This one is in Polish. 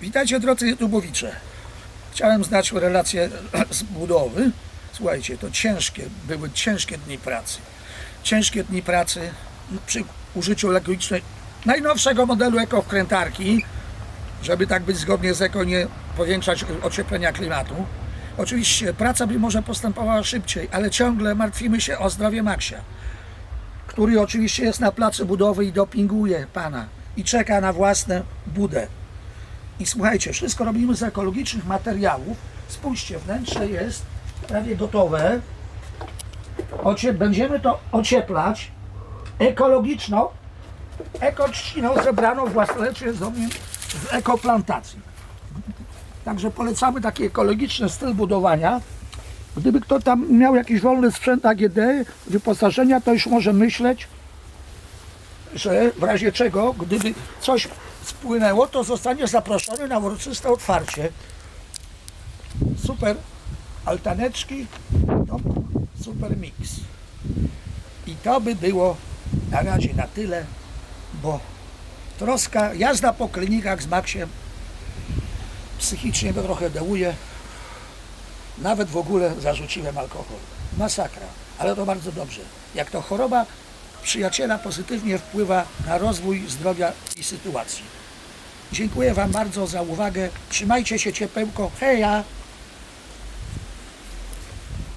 Witajcie drodzy YouTubowicze. Chciałem znać relacje z budowy. Słuchajcie, to ciężkie, były ciężkie dni pracy. Ciężkie dni pracy przy użyciu ekologicznej, najnowszego modelu ekowkrętarki, żeby tak być zgodnie z eko, nie powiększać ocieplenia klimatu. Oczywiście praca by może postępowała szybciej, ale ciągle martwimy się o zdrowie Maksia, który oczywiście jest na placu budowy i dopinguje pana i czeka na własną budę. I słuchajcie, wszystko robimy z ekologicznych materiałów. Spójrzcie, wnętrze jest prawie gotowe. Ocie, będziemy to ocieplać ekologiczną, ekotrzciną zebraną własnoręcznie z z ekoplantacji. Także polecamy taki ekologiczny styl budowania. Gdyby kto tam miał jakiś wolny sprzęt AGD, wyposażenia, to już może myśleć, że w razie czego, gdyby coś spłynęło, to zostanie zaproszony na uroczyste otwarcie. Super altaneczki, super mix. I to by było na razie na tyle, bo troska, jazda po klinikach z Maksiem psychicznie to trochę dełuje. Nawet w ogóle zarzuciłem alkohol. Masakra, ale to bardzo dobrze. Jak to choroba przyjaciela pozytywnie wpływa na rozwój zdrowia i sytuacji. Dziękuję Wam bardzo za uwagę. Trzymajcie się ciepełko. Heja!